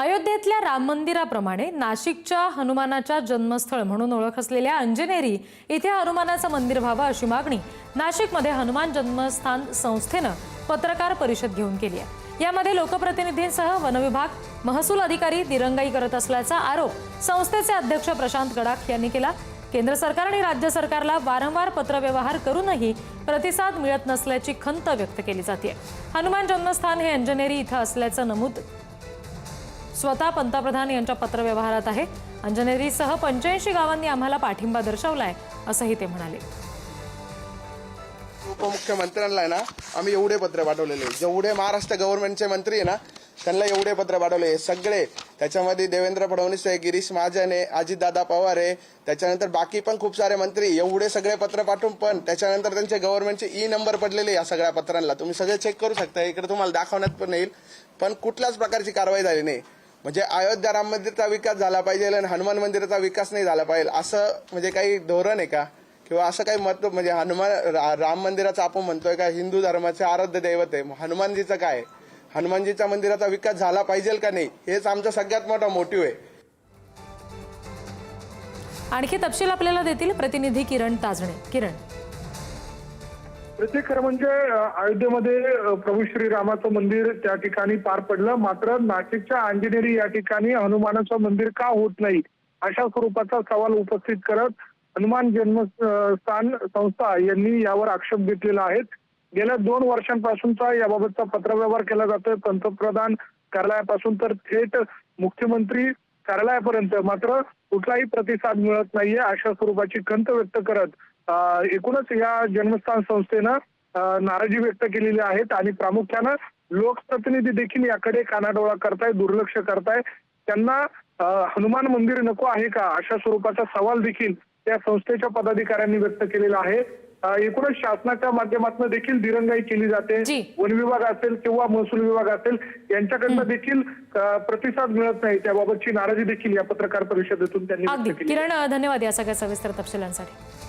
अयोध्येतल्या राम मंदिराप्रमाणे नाशिकच्या हनुमानाच्या जन्मस्थळ म्हणून ओळख असलेल्या अंजनेरी इथे हनुमानाचं मंदिर व्हावं अशी मागणी नाशिकमध्ये हनुमान जन्मस्थान संस्थेनं पत्रकार परिषद घेऊन केली आहे. यामध्ये लोकप्रतिनिधींसह वनविभाग महसूल अधिकारी दिरंगाई करत असल्याचा आरोप संस्थेचे अध्यक्ष प्रशांत गडाख यांनी केला. केंद्र सरकार आणि राज्य सरकारला वारंवार पत्रव्यवहार करूनही प्रतिसाद मिळत नसल्याची खंत व्यक्त केली जाते हनुमान जन्मस्थान हे अंजनेरी इथं असल्याचं नमूद स्वतः पंतप्रधान यांच्या पत्रव्यवहारात आहे. अंजनेरीसह पंच्याऐंशी गावांनी आम्हाला पाठिंबा दर्शवलाय असंही ते म्हणाले. उपमुख्यमंत्र्यांना आहे ना आम्ही एवढे पत्र पाठवलेले. जेवढे महाराष्ट्र गव्हर्नमेंटचे मंत्री आहे ना त्यांना एवढे पत्र पाठवले. सगळे त्याच्यामध्ये देवेंद्र फडणवीस आहे गिरीश महाजन आहे अजितदादा पवार आहे. त्याच्यानंतर बाकी पण खूप सारे मंत्री. एवढे सगळे पत्र पाठवून पण त्याच्यानंतर त्यांचे गव्हर्नमेंटचे ई नंबर पडलेले या सगळ्या पत्रांना. तुम्ही सगळे चेक करू शकता. इकडे तुम्हाला दाखवण्यात पण येईल. पण कुठल्याच प्रकारची कारवाई झाली नाही. म्हणजे अयोध्या राम मंदिरचा विकास झाला पाहिजे आणि हनुमान मंदिराचा विकास नाही झाला पाहिजे असं म्हणजे काही धोरण आहे का? किंवा असं काही मत म्हणजे हनुमान राम मंदिराचं आपण म्हणतोय का हिंदू धर्माचे आराध्य दैवत आहे हनुमानजीचं काय आहे? हनुमानजीच्या मंदिराचा विकास झाला पाहिजे का नाही? हेच आमचा सगळ्यात मोठा मोटिव्ह आहे. आणखी तपशील आपल्याला देतील प्रतिनिधी किरण ताजणे. किरण. प्रत्येक खरं म्हणजे अयोध्येमध्ये प्रभू श्रीरामाचं मंदिर त्या ठिकाणी पार पडलं. मात्र नाशिकच्या अंजनेरी या ठिकाणी हनुमानाचं मंदिर का होत नाही अशा स्वरूपाचा सवाल उपस्थित करत हनुमान जन्मस्थान संस्था यांनी यावर आक्षेप घेतलेला आहे. गेल्या दोन वर्षांपासूनचा याबाबतचा पत्रव्यवहार केला जातोय. पंतप्रधान कार्यालयापासून तर थेट मुख्यमंत्री कार्यालयापर्यंत. मात्र कुठलाही प्रतिसाद मिळत नाहीये अशा स्वरूपाची खंत व्यक्त करत एकूणच या जन्मस्थान संस्थेनं नाराजी व्यक्त केलेली आहेत आणि प्रामुख्यानं लोकप्रतिनिधी देखील याकडे कानाडोळा करताय दुर्लक्ष करताय. त्यांना हनुमान मंदिर नको आहे का अशा स्वरूपाचा सवाल देखील त्या संस्थेच्या पदाधिकाऱ्यांनी व्यक्त केलेला आहे. एकूणच शासनाच्या माध्यमातून देखील दिरंगाई केली जाते. वन विभाग असेल किंवा महसूल विभाग असेल यांच्याकडनं देखील प्रतिसाद मिळत नाही. त्याबाबतची नाराजी देखील या पत्रकार परिषदेतून त्यांनी किरण धन्यवाद या सगळ्या सविस्तर तपशिलांसाठी.